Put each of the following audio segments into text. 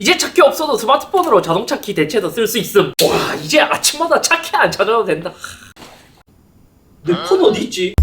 이제 차키 없어도 스마트폰으로 자동차 키 대체해서 쓸 수 있음. 와, 이제 아침마다 차키 안 찾아도 된다. 내 폰 어디 있지?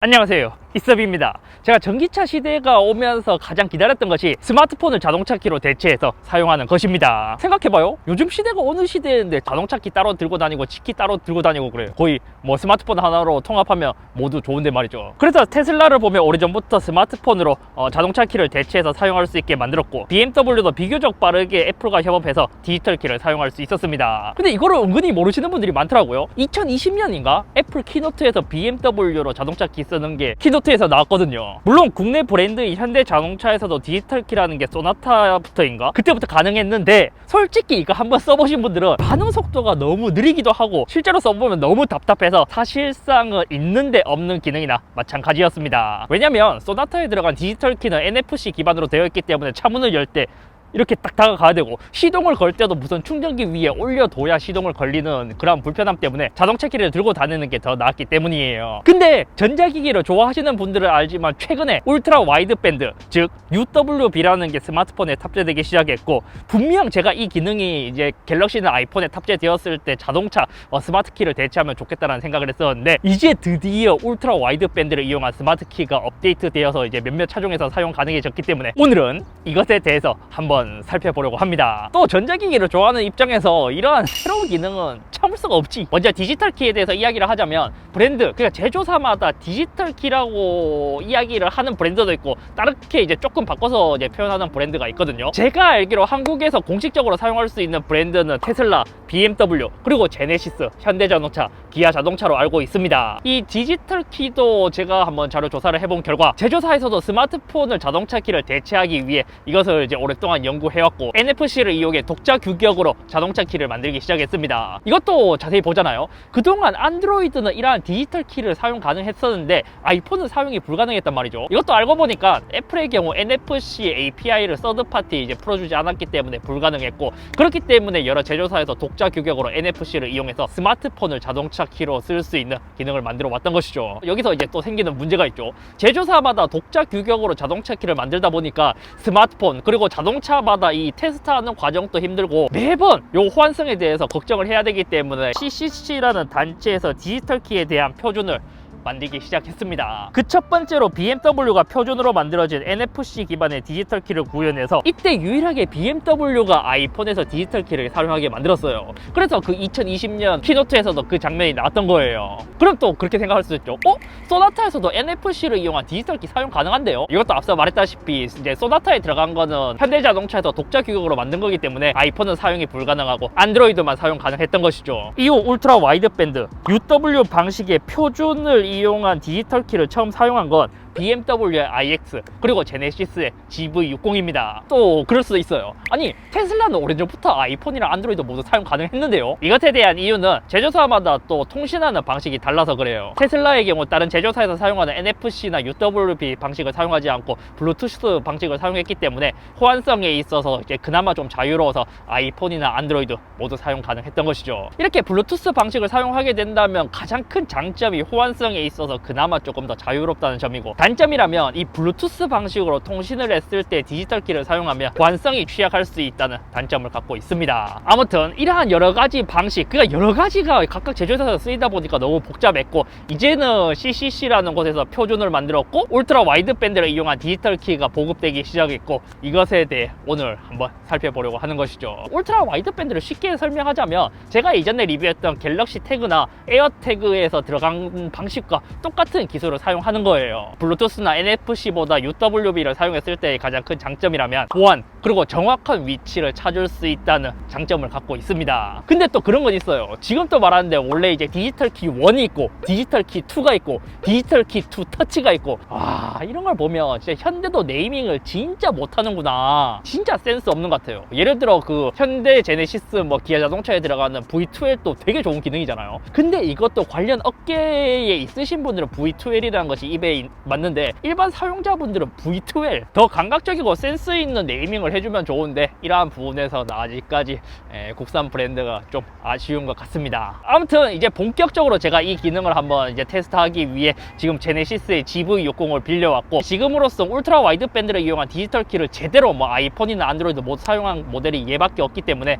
안녕하세요. 이섭입니다. 제가 전기차 시대가 오면서 가장 기다렸던 것이 스마트폰을 자동차 키로 대체해서 사용하는 것입니다. 생각해봐요. 요즘 시대가 어느 시대인데 자동차 키 따로 들고 다니고 치키 따로 들고 다니고 그래요. 거의 뭐 스마트폰 하나로 통합하면 모두 좋은데 말이죠. 그래서 테슬라를 보면 오래전부터 스마트폰으로 어, 자동차 키를 대체해서 사용할 수 있게 만들었고 BMW도 비교적 빠르게 애플과 협업해서 디지털 키를 사용할 수 있었습니다. 근데 이거를 은근히 모르시는 분들이 많더라고요. 2020년인가 애플 키노트에서 BMW로 자동차 키 쓰는 게 키노트에서 나왔거든요. 물론 국내 브랜드인 현대 자동차에서도 디지털 키라는 게 소나타부터인가 그때부터 가능했는데 솔직히 이거 한번 써보신 분들은 반응 속도가 너무 느리기도 하고 실제로 써보면 너무 답답해서 사실상은 있는데 없는 기능이나 마찬가지였습니다. 왜냐면 소나타에 들어간 디지털 키는 NFC 기반으로 되어 있기 때문에 차문을 열때 이렇게 딱 다가가야 되고 시동을 걸 때도 무슨 충전기 위에 올려둬야 시동을 걸리는 그런 불편함 때문에 자동차 키를 들고 다니는 게더 나았기 때문이에요. 근데 전자기기를 좋아하시는 분들은 알지만 최근에 울트라 와이드 밴드 즉 UWB라는 게 스마트폰에 탑재되기 시작했고 분명 제가 이 기능이 이제 갤럭시나 아이폰에 탑재되었을 때 자동차 어, 스마트 키를 대체하면 좋겠다는 생각을 했었는데 이제 드디어 울트라 와이드 밴드를 이용한 스마트 키가 업데이트 되어서 이제 몇몇 차종에서 사용 가능해졌기 때문에 오늘은 이것에 대해서 한번 살펴보려고 합니다. 또 전자기기를 좋아하는 입장에서 이러한 새로운 기능은 참을 수가 없지. 먼저 디지털 키에 대해서 이야기를 하자면 브랜드, 그러니까 제조사마다 디지털 키라고 이야기를 하는 브랜드도 있고 다르게 이제 조금 바꿔서 이제 표현하는 브랜드가 있거든요. 제가 알기로 한국에서 공식적으로 사용할 수 있는 브랜드는 테슬라, BMW, 그리고 제네시스, 현대자동차, 기아 자동차로 알고 있습니다. 이 디지털 키도 제가 한번 자료 조사를 해본 결과 제조사에서도 스마트폰을 자동차 키를 대체하기 위해 이것을 이제 오랫동안 연구해왔고 NFC를 이용해 독자 규격으로 자동차 키를 만들기 시작했습니다. 이것도 자세히 보잖아요. 그동안 안드로이드는 이러한 디지털 키를 사용 가능했었는데 아이폰은 사용이 불가능했단 말이죠. 이것도 알고 보니까 애플의 경우 NFC API를 서드 파티 이제 풀어주지 않았기 때문에 불가능했고 그렇기 때문에 여러 제조사에서 독자 규격으로 NFC를 이용해서 스마트폰을 자동차 키로 쓸 수 있는 기능을 만들어 왔던 것이죠. 여기서 이제 또 생기는 문제가 있죠. 제조사마다 독자 규격으로 자동차 키를 만들다 보니까 스마트폰 그리고 자동차 마다 이 테스트하는 과정도 힘들고 매번 요 호환성에 대해서 걱정을 해야 되기 때문에 CCC라는 단체에서 디지털 키에 대한 표준을 만들기 시작했습니다. 그 첫 번째로 BMW가 표준으로 만들어진 NFC 기반의 디지털 키를 구현해서 이때 유일하게 BMW가 아이폰에서 디지털 키를 사용하게 만들었어요. 그래서 그 2020년 키노트에서도 그 장면이 나왔던 거예요. 그럼 또 그렇게 생각할 수 있죠. 어? 소나타에서도 NFC를 이용한 디지털 키 사용 가능한데요? 이것도 앞서 말했다시피 이제 소나타에 들어간 거는 현대자동차에서 독자 규격으로 만든 거기 때문에 아이폰은 사용이 불가능하고 안드로이드만 사용 가능했던 것이죠. 이후 울트라 와이드 밴드 UW 방식의 표준을 이 용한 디지털 키를 처음 사용한 건 BMW의 iX 그리고 제네시스의 GV60입니다. 또 그럴 수도 있어요. 아니 테슬라는 오래전부터 아이폰이랑 안드로이드 모두 사용 가능했는데요. 이것에 대한 이유는 제조사마다 또 통신하는 방식이 달라서 그래요. 테슬라의 경우 다른 제조사에서 사용하는 NFC나 UWB 방식을 사용하지 않고 블루투스 방식을 사용했기 때문에 호환성에 있어서 이제 그나마 좀 자유로워서 아이폰이나 안드로이드 모두 사용 가능했던 것이죠. 이렇게 블루투스 방식을 사용하게 된다면 가장 큰 장점이 호환성에 있어서 그나마 조금 더 자유롭다는 점이고 단점이라면 이 블루투스 방식으로 통신을 했을 때 디지털 키를 사용하면 호환성이 취약할 수 있다는 단점을 갖고 있습니다. 아무튼 이러한 여러 가지 방식, 그러니까 여러 가지가 각각 제조사에서 쓰이다 보니까 너무 복잡했고 이제는 CCC라는 곳에서 표준을 만들었고 울트라 와이드 밴드를 이용한 디지털 키가 보급되기 시작했고 이것에 대해 오늘 한번 살펴보려고 하는 것이죠. 울트라 와이드 밴드를 쉽게 설명하자면 제가 이전에 리뷰했던 갤럭시 태그나 에어 태그에서 들어간 방식과 똑같은 기술을 사용하는 거예요. 블루투스나 NFC보다 UWB를 사용했을 때의 가장 큰 장점이라면 보안 그리고 정확한 위치를 찾을 수 있다는 장점을 갖고 있습니다. 근데 또 그런 건 있어요. 지금 또 말하는데 원래 이제 디지털 키 1이 있고 디지털 키 2가 있고 디지털 키 2 터치가 있고 아 이런 걸 보면 진짜 현대도 네이밍을 진짜 못하는구나. 진짜 센스 없는 것 같아요. 예를 들어 그 현대 제네시스 뭐 기아 자동차에 들어가는 V2L도 되게 좋은 기능이잖아요. 근데 이것도 관련 업계에 있으신 분들은 V2L이라는 것이 입에 있- 맞는데 일반 사용자분들은 V2L 더 감각적이고 센스 있는 네이밍을 해주면 좋은데 이러한 부분에서는 아직까지 예, 국산 브랜드가 좀 아쉬운 것 같습니다. 아무튼 이제 본격적으로 제가 이 기능을 한번 이제 테스트하기 위해 지금 제네시스의 GV60을 빌려왔고 지금으로서 울트라 와이드 밴드를 이용한 디지털 키를 제대로 뭐 아이폰이나 안드로이드 모두 사용한 모델이 얘밖에 없기 때문에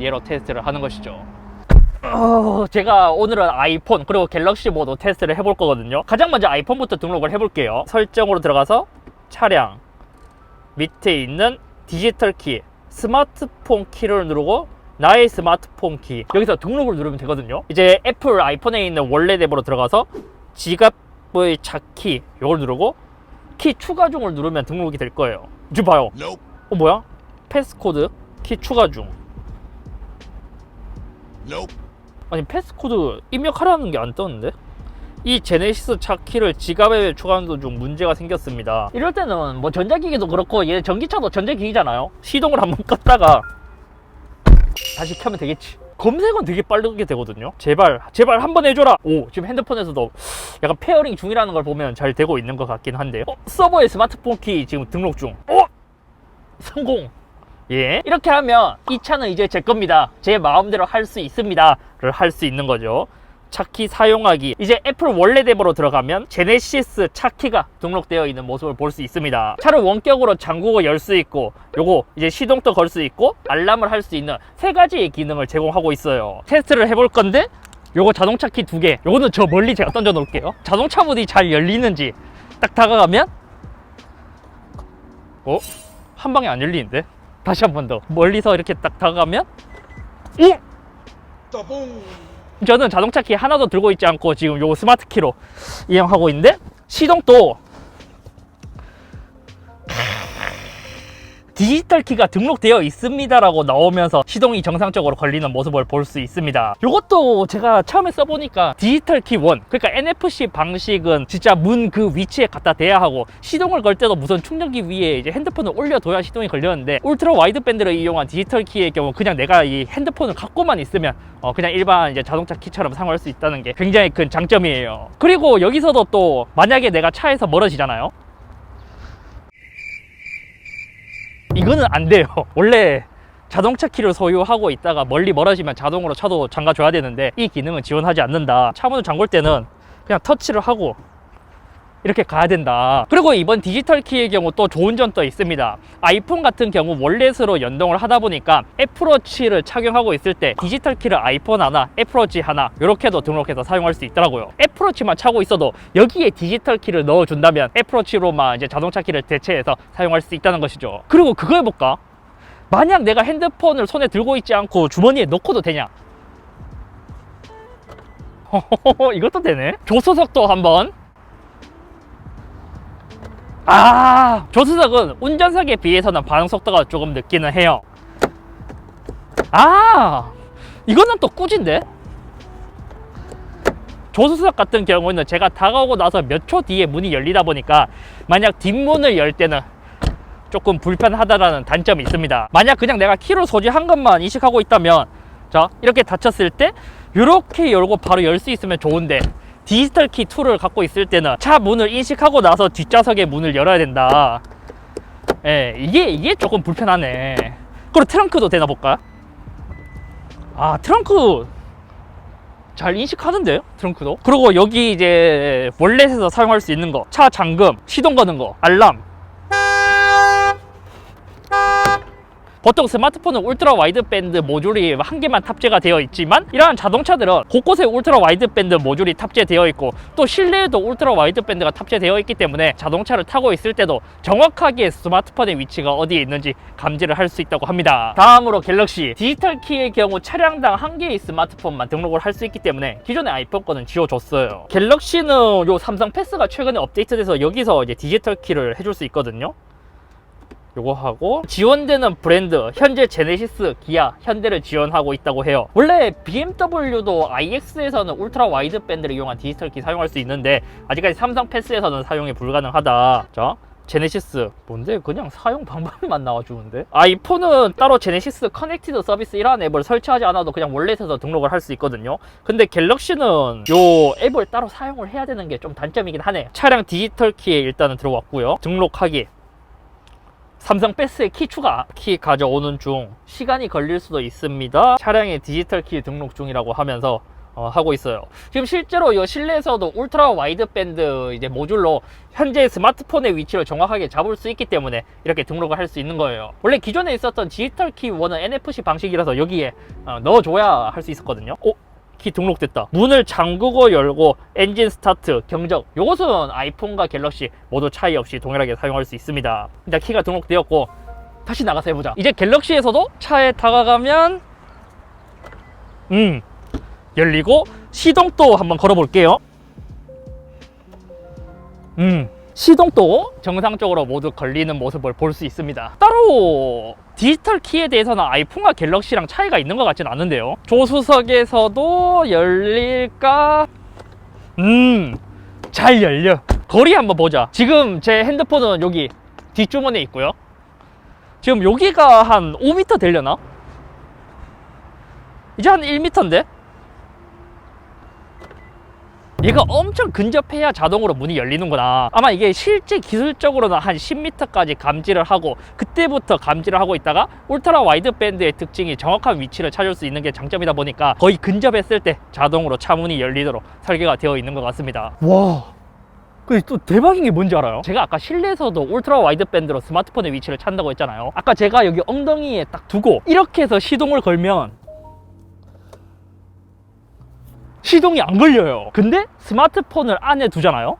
얘로 테스트를 하는 것이죠. 어, 제가 오늘은 아이폰 그리고 갤럭시 모두 테스트를 해볼 거거든요. 가장 먼저 아이폰부터 등록을 해볼게요. 설정으로 들어가서 차량 밑에 있는 디지털 키 스마트폰 키를 누르고 나의 스마트폰 키 여기서 등록을 누르면 되거든요. 이제 애플 아이폰에 있는 원래 앱으로 들어가서 지갑의 차키 이걸 누르고 키 추가 중을 누르면 등록이 될 거예요. 지금 봐요. 어 뭐야? 패스코드 키 추가 중. Nope. 아니 패스코드 입력하라는 게 안 떴는데? 이 제네시스 차 키를 지갑에 추가하는 중 문제가 생겼습니다. 이럴 때는 뭐 전자기기도 그렇고 얘 전기차도 전자기기잖아요. 시동을 한번 껐다가 다시 켜면 되겠지. 검색은 되게 빠르게 되거든요. 제발 제발 한번 해줘라. 오 지금 핸드폰에서도 약간 페어링 중이라는 걸 보면 잘 되고 있는 것 같긴 한데요. 어, 서버에 스마트폰 키 지금 등록 중. 어 성공. 예. 이렇게 하면 이 차는 이제 제 겁니다. 제 마음대로 할 수 있습니다.를 할 수 있는 거죠. 차키 사용하기. 이제 애플 원래 앱으로 들어가면 제네시스 차키가 등록되어 있는 모습을 볼 수 있습니다. 차를 원격으로 잠그고 열 수 있고, 요거 이제 시동도 걸 수 있고, 알람을 할 수 있는 세 가지의 기능을 제공하고 있어요. 테스트를 해볼 건데, 요거 자동차 키 두 개. 요거는 저 멀리 제가 던져 놓을게요. 자동차 문이 잘 열리는지 딱 다가가면, 어? 한 방에 안 열리는데? 다시 한 번 더. 멀리서 이렇게 딱 다가가면, 오! Tabong. 저는 자동차 키 하나도 들고 있지 않고 지금 요 스마트 키로 이용하고 있는데 시동도 디지털 키가 등록되어 있습니다라고 나오면서 시동이 정상적으로 걸리는 모습을 볼 수 있습니다. 이것도 제가 처음에 써보니까 디지털 키 원, 그러니까 NFC 방식은 진짜 문 그 위치에 갖다 대야 하고 시동을 걸 때도 무선 충전기 위에 이제 핸드폰을 올려둬야 시동이 걸렸는데 울트라 와이드 밴드를 이용한 디지털 키의 경우 그냥 내가 이 핸드폰을 갖고만 있으면 어 그냥 일반 이제 자동차 키처럼 사용할 수 있다는 게 굉장히 큰 장점이에요. 그리고 여기서도 또 만약에 내가 차에서 멀어지잖아요. 이거는 안 돼요. 원래 자동차 키를 소유하고 있다가 멀리 멀어지면 자동으로 차도 잠가줘야 되는데 이 기능은 지원하지 않는다. 차 문을 잠글 때는 그냥 터치를 하고 이렇게 가야 된다. 그리고 이번 디지털 키의 경우 또 좋은 점도 있습니다. 아이폰 같은 경우 월렛으로 연동을 하다 보니까 애플워치를 착용하고 있을 때 디지털 키를 아이폰 하나, 애플워치 하나 이렇게도 등록해서 사용할 수 있더라고요. 애플워치만 차고 있어도 여기에 디지털 키를 넣어준다면 애플워치로만 이제 자동차 키를 대체해서 사용할 수 있다는 것이죠. 그리고 그거 해볼까? 만약 내가 핸드폰을 손에 들고 있지 않고 주머니에 넣고도 되냐? 이것도 되네. 조수석도 한번 아 조수석은 운전석에 비해서는 반응 속도가 조금 늦기는 해요. 아 이거는 또 꾸진데? 조수석 같은 경우는 제가 다가오고 나서 몇 초 뒤에 문이 열리다 보니까 만약 뒷문을 열 때는 조금 불편하다라는 단점이 있습니다. 만약 그냥 내가 키로 소지한 것만 인식하고 있다면 자 이렇게 닫혔을 때 이렇게 열고 바로 열 수 있으면 좋은데 디지털 키 2를 갖고 있을 때는 차 문을 인식하고 나서 뒷좌석의 문을 열어야 된다. 예, 이게 이게 조금 불편하네. 그리고 트렁크도 되나 볼까? 아, 트렁크 잘 인식하는데요? 트렁크도. 그리고 여기 이제 원래에서 사용할 수 있는 거, 차 잠금, 시동 거는 거, 알람. 보통 스마트폰은 울트라 와이드 밴드 모듈이 한 개만 탑재가 되어 있지만 이러한 자동차들은 곳곳에 울트라 와이드 밴드 모듈이 탑재되어 있고 또 실내에도 울트라 와이드 밴드가 탑재되어 있기 때문에 자동차를 타고 있을 때도 정확하게 스마트폰의 위치가 어디에 있는지 감지를 할 수 있다고 합니다. 다음으로 갤럭시 디지털 키의 경우 차량당 한 개의 스마트폰만 등록을 할 수 있기 때문에 기존의 아이폰 거는 지워줬어요. 갤럭시는 요 삼성 패스가 최근에 업데이트돼서 여기서 이제 디지털 키를 해줄 수 있거든요. 요거 하고 지원되는 브랜드 현재 제네시스, 기아, 현대를 지원하고 있다고 해요. 원래 BMW도 iX에서는 울트라 와이드 밴드를 이용한 디지털 키 사용할 수 있는데 아직까지 삼성 패스에서는 사용이 불가능하다. 자. 제네시스 뭔데 그냥 사용 방법만 나와주는데 아이폰은 따로 제네시스 커넥티드 서비스 이라는 앱을 설치하지 않아도 그냥 월렛에서 등록을 할 수 있거든요 근데 갤럭시는 요 앱을 따로 사용을 해야 되는 게 좀 단점이긴 하네 차량 디지털 키에 일단은 들어왔고요 등록하기 삼성 패스의 키 추가. 키 가져오는 중 시간이 걸릴 수도 있습니다. 차량의 디지털 키 등록 중이라고 하면서 어, 하고 있어요. 지금 실제로 이 실내에서도 울트라 와이드 밴드 이제 모듈로 현재 스마트폰의 위치를 정확하게 잡을 수 있기 때문에 이렇게 등록을 할 수 있는 거예요. 원래 기존에 있었던 디지털 키 1은 NFC 방식이라서 여기에 어, 넣어줘야 할 수 있었거든요. 어? 키 등록됐다. 문을 잠그고 열고 엔진 스타트, 경적. 요것은 아이폰과 갤럭시 모두 차이 없이 동일하게 사용할 수 있습니다. 일단 키가 등록되었고 다시 나가서 해보자. 이제 갤럭시에서도 차에 다가가면 음 열리고 시동도 한번 걸어볼게요. 음 시동도 정상적으로 모두 걸리는 모습을 볼 수 있습니다. 따로 디지털 키에 대해서는 아이폰과 갤럭시랑 차이가 있는 것 같지는 않은데요. 조수석에서도 열릴까? 음, 잘 열려. 거리 한번 보자. 지금 제 핸드폰은 여기 뒷주머니에 있고요. 지금 여기가 한 5m 되려나? 이제 한 1m인데? 얘가 엄청 근접해야 자동으로 문이 열리는구나. 아마 이게 실제 기술적으로는 한 10m까지 감지를 하고 그때부터 감지를 하고 있다가 울트라 와이드 밴드의 특징이 정확한 위치를 찾을 수 있는 게 장점이다 보니까 거의 근접했을 때 자동으로 차 문이 열리도록 설계가 되어 있는 것 같습니다. 와. 근데 또 대박인 게 뭔지 알아요? 제가 아까 실내에서도 울트라 와이드 밴드로 스마트폰의 위치를 찾는다고 했잖아요. 아까 제가 여기 엉덩이에 딱 두고 이렇게 해서 시동을 걸면 시동이 안 걸려요. 근데 스마트폰을 안에 두잖아요.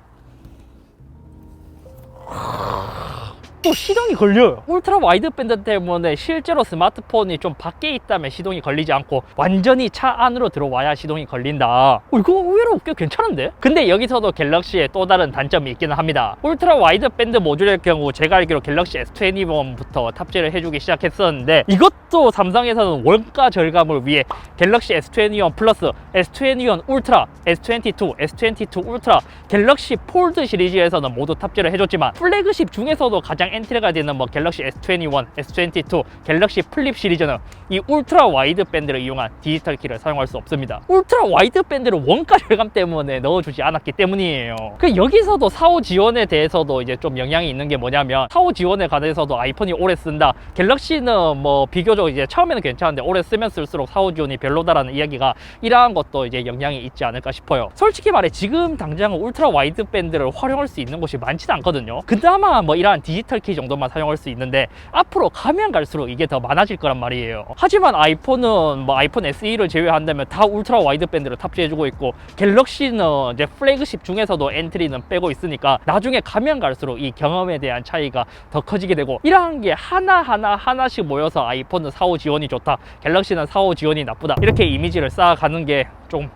또 시동이 걸려요. 울트라 와이드 밴드 때문에 실제로 스마트폰이 좀 밖에 있다면 시동이 걸리지 않고 완전히 차 안으로 들어와야 시동이 걸린다. 어, 이거 의외로 꽤 괜찮은데? 근데 여기서도 갤럭시의 또 다른 단점이 있기는 합니다. 울트라 와이드 밴드 모듈의 경우 제가 알기로 갤럭시 S21부터 탑재를 해주기 시작했었는데 이것도 삼성에서는 원가 절감을 위해 갤럭시 S21 플러스, S21 울트라, S22, S22 울트라, 갤럭시 폴드 시리즈에서는 모두 탑재를 해줬지만 플래그십 중에서도 가장 엔트리가 되는 뭐 갤럭시 S21, S22, 갤럭시 플립 시리즈는 이 울트라 와이드 밴드를 이용한 디지털 키를 사용할 수 없습니다. 울트라 와이드 밴드를 원가 절감 때문에 넣어주지 않았기 때문이에요. 그 여기서도 사후 지원에 대해서도 이제 좀 영향이 있는 게 뭐냐면 사후 지원에 관해서도 아이폰이 오래 쓴다. 갤럭시는 뭐 비교적 이제 처음에는 괜찮은데 오래 쓰면 쓸수록 사후 지원이 별로다라는 이야기가 이러한 것도 이제 영향이 있지 않을까 싶어요. 솔직히 말해 지금 당장은 울트라 와이드 밴드를 활용할 수 있는 곳이 많지는 않거든요. 그나마 뭐 이러한 디지털 키 정도만 사용할 수 있는데 앞으로 가면 갈수록 이게 더 많아질 거란 말이에요. 하지만 아이폰은 뭐 아이폰 SE를 제외한다면 다 울트라 와이드 밴드를 탑재해주고 있고 갤럭시는 이제 플래그십 중에서도 엔트리는 빼고 있으니까 나중에 가면 갈수록 이 경험에 대한 차이가 더 커지게 되고 이러한 게 하나하나 하나씩 모여서 아이폰은 사후 지원이 좋다 갤럭시는 사후 지원이 나쁘다 이렇게 이미지를 쌓아가는 게 좀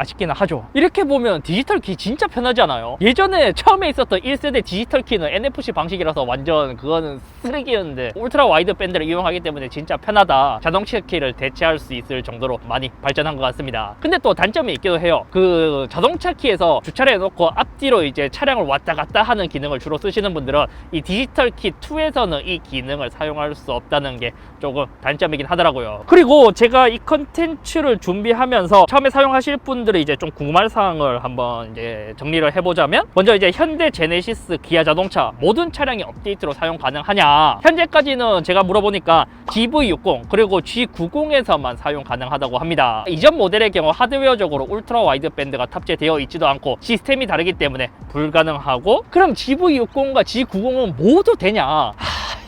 아쉽기는 하죠. 이렇게 보면 디지털 키 진짜 편하지 않아요? 예전에 처음에 있었던 1세대 디지털 키는 NFC 방식이라서 완전 그거는 쓰레기였는데 울트라 와이드 밴드를 이용하기 때문에 진짜 편하다. 자동차 키를 대체할 수 있을 정도로 많이 발전한 것 같습니다. 근데 또 단점이 있기도 해요. 그 자동차 키에서 주차를 해놓고 앞뒤로 이제 차량을 왔다 갔다 하는 기능을 주로 쓰시는 분들은 이 디지털 키 2에서는 이 기능을 사용할 수 없다는 게 조금 단점이긴 하더라고요. 그리고 제가 이 컨텐츠를 준비하면서 처음에 사용하실 분들 이 이제 좀 궁금한 사항을 한번 이제 정리를 해보자면 먼저 이제 현대 제네시스 기아 자동차 모든 차량이 업데이트로 사용 가능하냐? 현재까지는 제가 물어보니까 GV60 그리고 G90에서만 사용 가능하다고 합니다. 이전 모델의 경우 하드웨어적으로 울트라 와이드 밴드가 탑재되어 있지도 않고 시스템이 다르기 때문에 불가능하고 그럼 GV60과 G90은 모두 되냐? 하,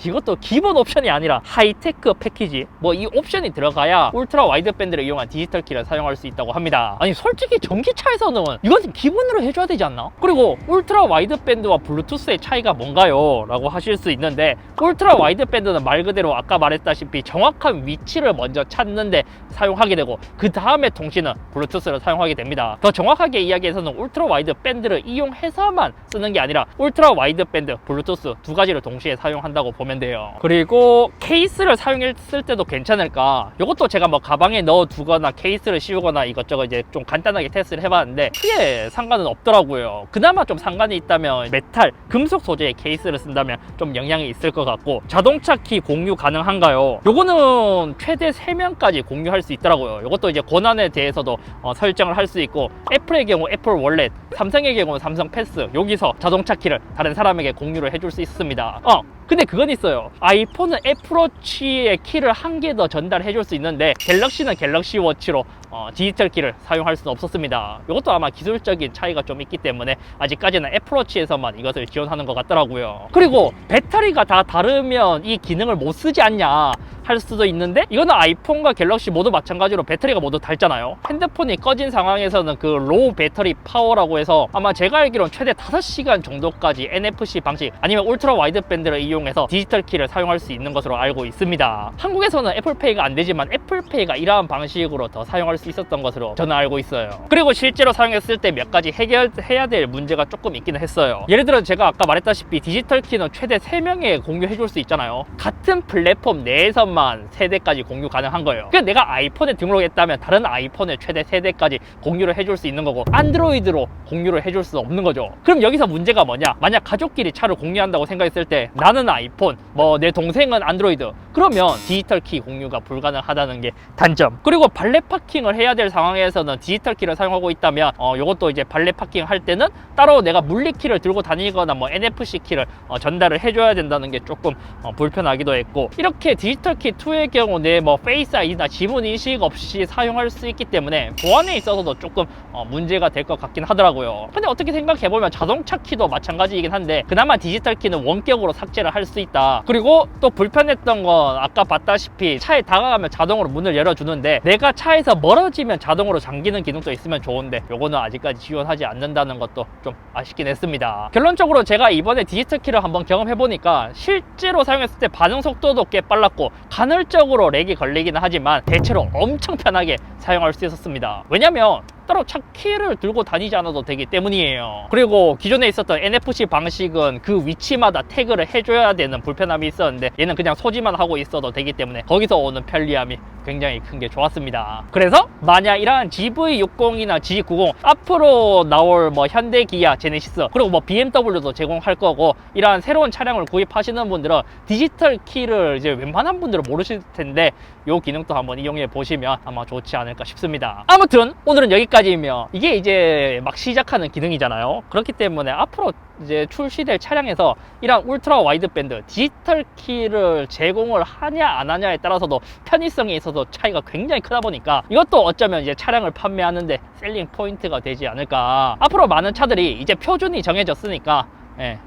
이것도 기본 옵션이 아니라 하이테크 패키지 뭐 이 옵션이 들어가야 울트라 와이드 밴드를 이용한 디지털 키를 사용할 수 있다고 합니다 아니 솔직히 전기차에서는 이건 기본으로 해줘야 되지 않나? 그리고 울트라 와이드 밴드와 블루투스의 차이가 뭔가요? 라고 하실 수 있는데 울트라 와이드 밴드는 말 그대로 아까 말했다시피 정확한 위치를 먼저 찾는데 사용하게 되고 그 다음에 통신은 블루투스를 사용하게 됩니다 더 정확하게 이야기해서는 울트라 와이드 밴드를 이용해서만 쓰는 게 아니라 울트라 와이드 밴드, 블루투스 두 가지를 동시에 사용한다고 보면 돼요. 그리고 케이스를 사용했을 때도 괜찮을까? 이것도 제가 뭐 가방에 넣어 두거나 케이스를 씌우거나 이것저것 이제 좀 간단하게 테스트를 해봤는데 크게 상관은 없더라고요. 그나마 좀 상관이 있다면 메탈, 금속 소재의 케이스를 쓴다면 좀 영향이 있을 것 같고 자동차 키 공유 가능한가요? 요거는 최대 3명까지 공유할 수 있더라고요. 이것도 이제 권한에 대해서도 어, 설정을 할 수 있고 애플의 경우 애플 월렛 삼성의 경우 삼성 패스 여기서 자동차 키를 다른 사람에게 공유를 해줄 수 있습니다. 어 근데 그건 있어요. 아이폰은 애플워치의 키를 한 개 더 전달해 줄 수 있는데 갤럭시는 갤럭시 워치로 어, 디지털 키를 사용할 수는 없었습니다. 이것도 아마 기술적인 차이가 좀 있기 때문에 아직까지는 애플워치에서만 이것을 지원하는 것 같더라고요. 그리고 배터리가 다 다르면 이 기능을 못 쓰지 않냐 할 수도 있는데 이거는 아이폰과 갤럭시 모두 마찬가지로 배터리가 모두 닳잖아요. 핸드폰이 꺼진 상황에서는 그 로우 배터리 파워라고 해서 아마 제가 알기로는 최대 5시간 정도까지 NFC 방식 아니면 울트라 와이드 밴드를 이용해서 디지털 키를 사용할 수 있는 것으로 알고 있습니다. 한국에서는 애플페이가 안 되지만 애플페이가 이러한 방식으로 더 사용할 수 있었던 것으로 저는 알고 있어요. 그리고 실제로 사용했을 때 몇 가지 해결해야 될 문제가 조금 있기는 했어요. 예를 들어 제가 아까 말했다시피 디지털 키는 최대 3명에 공유해 줄 수 있잖아요. 같은 플랫폼 내에서만 세대까지 공유 가능한 거예요. 그러니까 내가 아이폰에 등록했다면 다른 아이폰에 최대 세대까지 공유를 해줄 수 있는 거고 안드로이드로 공유를 해줄 수 없는 거죠. 그럼 여기서 문제가 뭐냐? 만약 가족끼리 차를 공유한다고 생각했을 때 나는 아이폰, 뭐 내 동생은 안드로이드. 그러면 디지털 키 공유가 불가능하다는 게 단점. 그리고 발레 파킹을 해야 될 상황에서는 디지털 키를 사용하고 있다면 어, 이것도 이제 발레 파킹 할 때는 따로 내가 물리 키를 들고 다니거나 뭐 NFC 키를 어, 전달을 해줘야 된다는 게 조금 어, 불편하기도 했고 이렇게 디지털 키 2의 경우 내뭐 페이스 아이디나 지문 인식 없이 사용할 수 있기 때문에 보안에 있어서도 조금 어, 문제가 될 것 같긴 하더라고요. 근데 어떻게 생각해 보면 자동차 키도 마찬가지이긴 한데 그나마 디지털 키는 원격으로 삭제를 할 수 있다. 그리고 또 불편했던 건 아까 봤다시피 차에 다가가면 자동으로 문을 열어주는데 내가 차에서 멀어지면 자동으로 잠기는 기능도 있으면 좋은데 요거는 아직까지 지원하지 않는다는 것도 좀 아쉽긴 했습니다. 결론적으로 제가 이번에 디지털 키를 한번 경험해 보니까 실제로 사용했을 때 반응 속도도 꽤 빨랐고 간헐적으로 렉이 걸리기는 하지만 대체로 엄청 편하게 사용할 수 있었습니다. 왜냐면 따로 차 키를 들고 다니지 않아도 되기 때문이에요. 그리고 기존에 있었던 NFC 방식은 그 위치마다 태그를 해줘야 되는 불편함이 있었는데 얘는 그냥 소지만 하고 있어도 되기 때문에 거기서 오는 편리함이 굉장히 큰 게 좋았습니다. 그래서 만약 이러한 GV60이나 G90 앞으로 나올 뭐 현대 기아 제네시스 그리고 뭐 BMW도 제공할 거고 이러한 새로운 차량을 구입하시는 분들은 디지털 키를 이제 웬만한 분들은 모르실 텐데 요 기능도 한번 이용해 보시면 아마 좋지 않을까 싶습니다. 아무튼 오늘은 여기까지이며 이게 이제 막 시작하는 기능이잖아요. 그렇기 때문에 앞으로 이제 출시될 차량에서 이런 울트라 와이드 밴드 디지털 키를 제공을 하냐 안 하냐에 따라서도 편의성에 있어서 차이가 굉장히 크다 보니까 이것도 어쩌면 이제 차량을 판매하는데 셀링 포인트가 되지 않을까. 앞으로 많은 차들이 이제 표준이 정해졌으니까 예,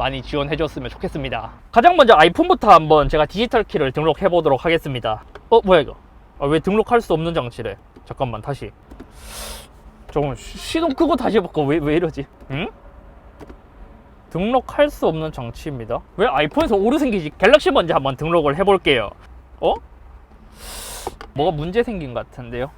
많이 지원해 줬으면 좋겠습니다. 가장 먼저 아이폰부터 한번 제가 디지털 키를 등록해 보도록 하겠습니다. 어, 뭐야 이거? 아, 왜 등록할 수 없는 장치래? 잠깐만 다시. 시- 시동 끄고 다시 해볼까? 왜, 왜 이러지? 응? 등록할 수 없는 장치입니다. 왜 아이폰에서 오류 생기지? 갤럭시 먼저 한번 등록을 해볼게요. 어? 뭐가 문제 생긴 것 같은데요?